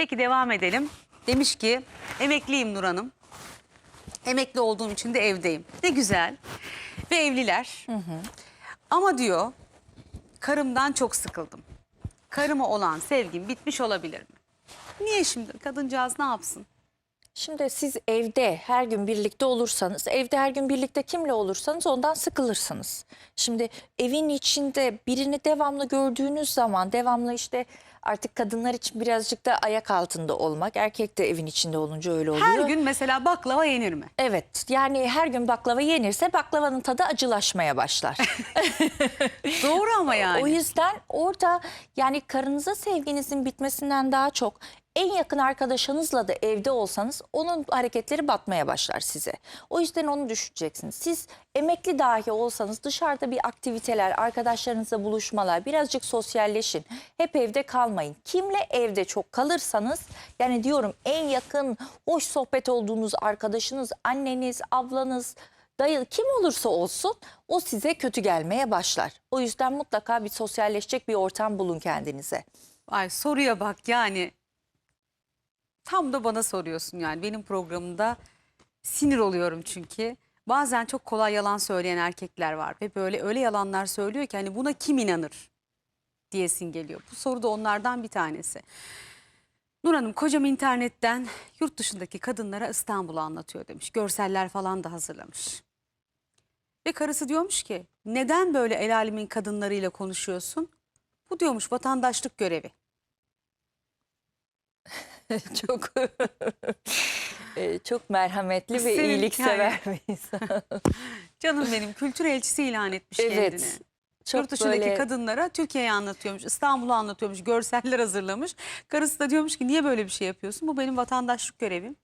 Peki devam edelim. Demiş ki emekliyim Nur Hanım. Emekli olduğum için de evdeyim. Ne güzel. Ve evliler. Ama diyor karımdan çok sıkıldım. Karıma olan sevgim bitmiş olabilir mi? Niye şimdi kadıncağız ne yapsın? Şimdi siz evde her gün birlikte olursanız, evde her gün birlikte kimle olursanız ondan sıkılırsınız. Şimdi evin içinde birini devamlı gördüğünüz zaman, devamlı işte artık kadınlar için birazcık da ayak altında olmak, erkek de evin içinde olunca öyle oluyor. Her gün mesela baklava yenir mi? Evet yani her gün baklava yenirse baklavanın tadı acılaşmaya başlar. Doğru ama yani. O yüzden orada yani karınıza sevginizin bitmesinden daha çok en yakın arkadaşınızla da evde olsanız onun hareketleri batmaya başlar size. O yüzden onu düşüneceksiniz. Siz emekli dahi olsanız dışarıda bir aktiviteler, arkadaşlarınızla buluşmalar, birazcık sosyalleşin. Hep evde kalmayın. Kimle evde çok kalırsanız yani diyorum en yakın hoş sohbet olduğunuz arkadaşınız, anneniz, ablanız, dayı kim olursa olsun o size kötü gelmeye başlar. O yüzden mutlaka bir sosyalleşecek bir ortam bulun kendinize. Ay soruya bak yani. Tam da bana soruyorsun yani. Benim programımda sinir oluyorum çünkü. Bazen çok kolay yalan söyleyen erkekler var ve böyle öyle yalanlar söylüyor ki hani buna kim inanır diyesin geliyor. Bu soru da onlardan bir tanesi. Nur Hanım kocam internetten yurt dışındaki kadınlara İstanbul'u anlatıyor demiş. Görseller falan da hazırlamış. Ve karısı diyormuş ki neden böyle el alemin kadınlarıyla konuşuyorsun? Bu diyormuş vatandaşlık görevi. çok e, çok merhametli ve iyiliksever bir insan. Canım benim kültür elçisi ilan etmiş kendini. Evet. Çok Yurt dışındaki böyle kadınlara Türkiye'yi anlatıyormuş, İstanbul'u anlatıyormuş, görseller hazırlamış. Karısı da diyormuş ki niye böyle bir şey yapıyorsun? Bu benim vatandaşlık görevim.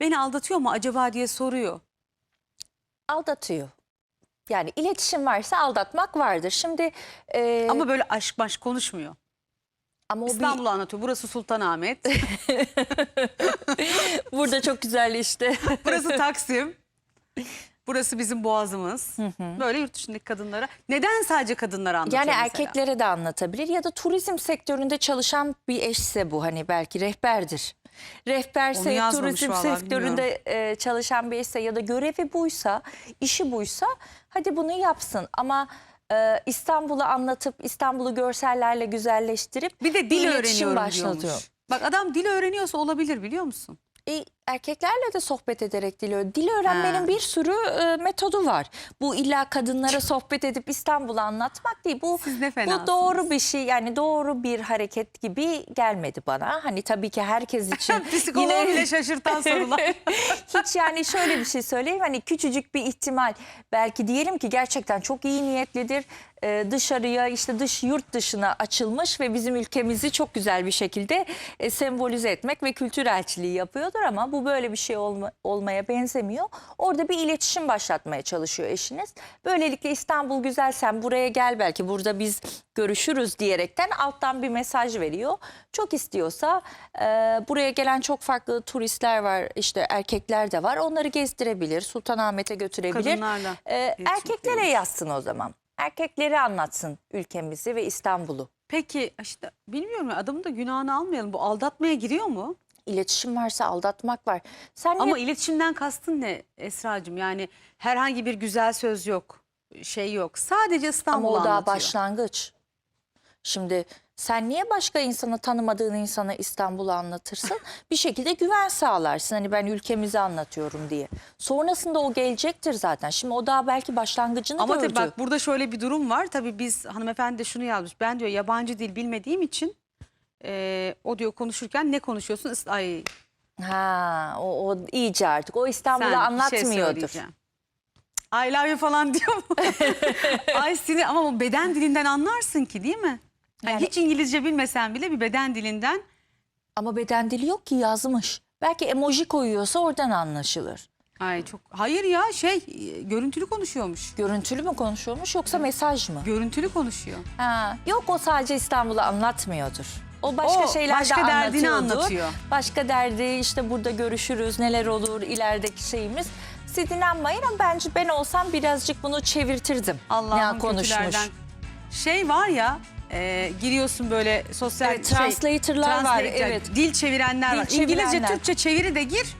Beni aldatıyor mu acaba diye soruyor. aldatıyor. Yani iletişim varsa aldatmak vardır. Şimdi e, Ama böyle aşk maşk konuşmuyor. Ama o bir, İstanbul'u anlatıyor. Burası Sultanahmet, burada çok güzel işte. burası Taksim. Burası bizim boğazımız. Böyle yurt dışındaki kadınlara. Neden sadece kadınlara anlatıyor Yani mesela? erkeklere de anlatabilir ya da turizm sektöründe çalışan bir eşse bu hani belki rehberdir. Rehberse turizm vallahi, sektöründe e, çalışan bir eşse ya da görevi buysa, işi buysa hadi bunu yapsın ama e, İstanbul'u anlatıp İstanbul'u görsellerle güzelleştirip Bir de dil iletişim öğreniyorum başlatıyor. diyormuş. Bak adam dil öğreniyorsa olabilir biliyor musun? E, erkeklerle de sohbet ederek dil öğren. Dil öğrenmenin Ha. bir sürü e, metodu var. Bu illa kadınlara sohbet edip İstanbul'u anlatmak değil. Bu bu doğru bir şey. Yani doğru bir hareket gibi gelmedi bana. Hani tabii ki herkes için Psikoloğu bile şaşırtan sorular. hiç yani şöyle bir şey söyleyeyim hani küçücük bir ihtimal belki diyelim ki gerçekten çok iyi niyetlidir Ee, dışarıya işte dış yurt dışına açılmış ve bizim ülkemizi çok güzel bir şekilde e, sembolize etmek ve kültür elçiliği yapıyordur ama bu böyle bir şey olma- olmaya benzemiyor. Orada bir iletişim başlatmaya çalışıyor eşiniz. Böylelikle İstanbul güzel sen buraya gel belki burada biz görüşürüz diyerekten alttan bir mesaj veriyor. Çok istiyorsa e, buraya gelen çok farklı turistler var işte erkekler de var onları gezdirebilir Sultanahmet'e götürebilir. Kadınlarla E, erkeklere yazsın o zaman. Erkeklere anlatsın ülkemizi ve İstanbul'u. Peki işte bilmiyorum ya adamın da günahını almayalım. Bu aldatmaya giriyor mu? İletişim varsa aldatmak var. Sen Ama iletişimden kastın ne Esra'cığım? Yani herhangi bir güzel söz yok, şey yok. Sadece Ama İstanbul'u o daha başlangıç. Şimdi sen niye başka insana tanımadığın insana İstanbul'u anlatırsın? bir şekilde güven sağlarsın. Hani ben ülkemizi anlatıyorum diye. Sonrasında o gelecektir zaten. Şimdi o daha belki başlangıcını Ama gördü. tabii bak burada şöyle bir durum var. Tabii biz hanımefendi de şunu yazmış. Ben diyor yabancı dil bilmediğim için e, o diyor konuşurken ne konuşuyorsun? Is- Ay Ha, o, o iyice artık. O İstanbul'u sen bir şey anlatmıyordur. söyleyeceğim. I love you falan diyor mu? Ay sinir ama o beden dilinden anlarsın ki değil mi? Yani Yani- hiç İngilizce bilmesen bile bir beden dilinden Ama beden dili yok ki yazmış. Belki emoji koyuyorsa oradan anlaşılır. Ay çok hayır ya şey e, görüntülü konuşuyormuş. Görüntülü mü konuşuyormuş yoksa mesaj mı? Görüntülü konuşuyor. Ha, yok o sadece İstanbul'u anlatmıyordur. O başka O şeyler başka de derdini anlatıyor. Başka derdi işte burada görüşürüz neler olur ilerideki şeyimiz. Siz inanmayın ama bence ben olsam birazcık bunu çevirtirdim. Allah'ım konuşmuş. Şey var ya e, giriyorsun böyle sosyal Evet, translator'lar var, evet. Dil çevirenler Dil var. İngilizce, çevirenler. Türkçe çeviri de gir.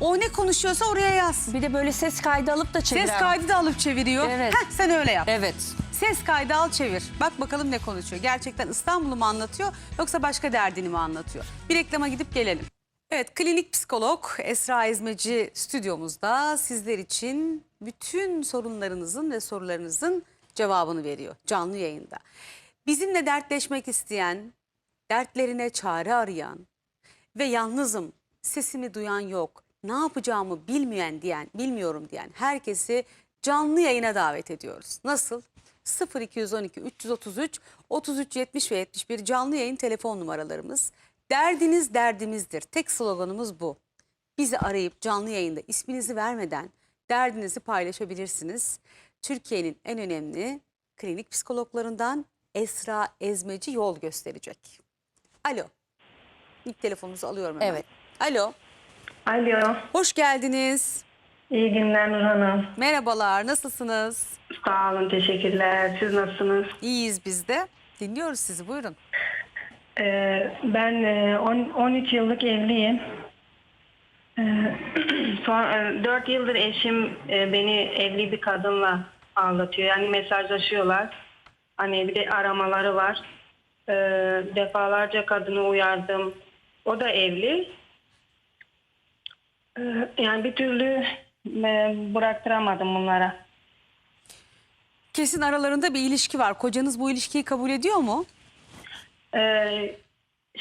O ne konuşuyorsa oraya yaz. Bir de böyle ses kaydı alıp da çeviren. Ses kaydı da alıp çeviriyor. Evet. Heh, sen öyle yap. Evet. Ses kaydı al çevir. Bak bakalım ne konuşuyor. Gerçekten İstanbul'u mu anlatıyor yoksa başka derdini mi anlatıyor? Bir reklama gidip gelelim. Evet klinik psikolog Esra Ezmeci stüdyomuzda sizler için bütün sorunlarınızın ve sorularınızın cevabını veriyor canlı yayında. Bizimle dertleşmek isteyen, dertlerine çare arayan ve yalnızım, sesimi duyan yok, ne yapacağımı bilmeyen diyen, bilmiyorum diyen herkesi canlı yayına davet ediyoruz. Nasıl? 0212 333 33 70 ve 71 canlı yayın telefon numaralarımız. Derdiniz derdimizdir. Tek sloganımız bu. Bizi arayıp canlı yayında isminizi vermeden derdinizi paylaşabilirsiniz. Türkiye'nin en önemli klinik psikologlarından Esra Ezmeci yol gösterecek. Alo. İlk telefonumuzu alıyorum hemen. Evet. Alo. Alo, Hoş geldiniz. iyi günler Nur Hanım. Merhabalar. Nasılsınız? Sağ olun, teşekkürler. Siz nasılsınız? İyiyiz biz de. Dinliyoruz sizi. Buyurun. Ee, ben e, on- 13 yıllık evliyim. Ee, son, 4 yıldır eşim e, beni evli bir kadınla aldatıyor. Yani mesajlaşıyorlar. Hani bir de aramaları var. Ee, defalarca kadını uyardım. O da evli. Ee, yani bir türlü e, bıraktıramadım bunlara. Kesin aralarında bir ilişki var. Kocanız bu ilişkiyi kabul ediyor mu? Ee,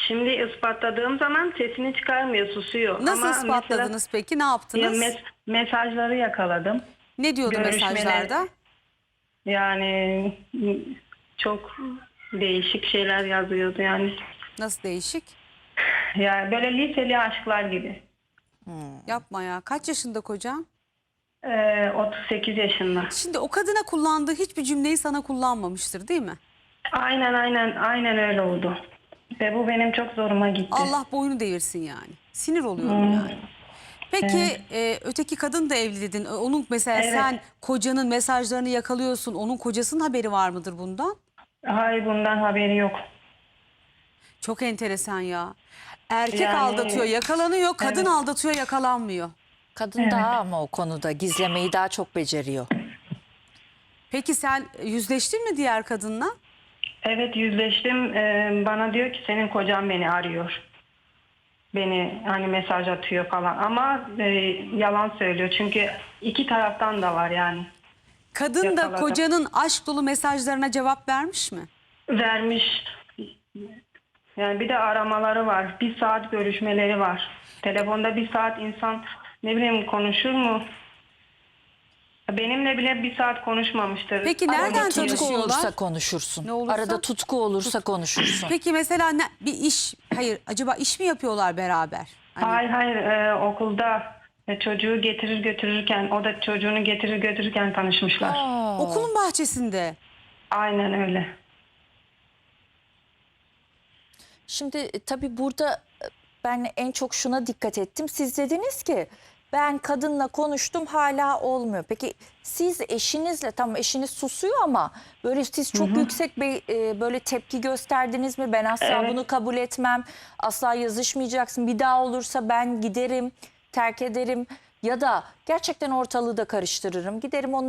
şimdi ispatladığım zaman sesini çıkarmıyor, susuyor. Nasıl Ama ispatladınız peki? Ne Mesela, yaptınız? ya mes- mesajları yakaladım. ne diyordu görüşmeler- mesajlarda? Yani çok değişik şeyler yazıyordu yani. Nasıl değişik? Yani böyle liseli aşklar gibi. Yapma ya. Kaç yaşında kocan? Ee, 38 yaşında. Şimdi o kadına kullandığı hiçbir cümleyi sana kullanmamıştır değil mi? Aynen aynen aynen öyle oldu. Ve bu benim çok zoruma gitti. Allah boynu devirsin yani. Sinir oluyorum Hmm. yani. Peki e, öteki kadın da evli dedin. E, Onun mesela Evet. sen kocanın mesajlarını yakalıyorsun. Onun kocasının haberi var mıdır bundan? Hayır bundan haberi yok. Çok enteresan ya. Erkek Yani- aldatıyor, yakalanıyor. Kadın aldatıyor, yakalanmıyor. Kadın daha ama o konuda gizlemeyi daha çok beceriyor. Peki sen yüzleştin mi diğer kadınla? Evet yüzleştim. Ee, bana diyor ki senin kocan beni arıyor. Beni hani mesaj atıyor falan. Ama e, yalan söylüyor. Çünkü iki taraftan da var yani. Kadın da Yakaladım. kocanın aşk dolu mesajlarına cevap vermiş mi? Vermiş. Yani bir de aramaları var. Bir saat görüşmeleri var. Telefonda bir saat insan ne bileyim konuşur mu? Benimle bile bir saat konuşmamıştır. Peki nereden kere- Tutku tanışıyorlar? olursa konuşursun. Ne olursa? Arada tutku olursa konuşursun. Peki mesela ne, bir iş, hayır acaba iş mi yapıyorlar beraber? Hani Hayır hayır e, okulda e, çocuğu getirir götürürken o da çocuğunu getirir götürürken tanışmışlar. Aa. Okulun bahçesinde. Aynen öyle. Şimdi e, tabii burada e, ben en çok şuna dikkat ettim. Siz dediniz ki ben kadınla konuştum hala olmuyor. Peki siz eşinizle tamam eşiniz susuyor ama böyle siz çok yüksek bir e, böyle tepki gösterdiniz mi? Ben asla Evet. bunu kabul etmem. Asla yazışmayacaksın. Bir daha olursa ben giderim, terk ederim ya da gerçekten ortalığı da karıştırırım. Giderim onun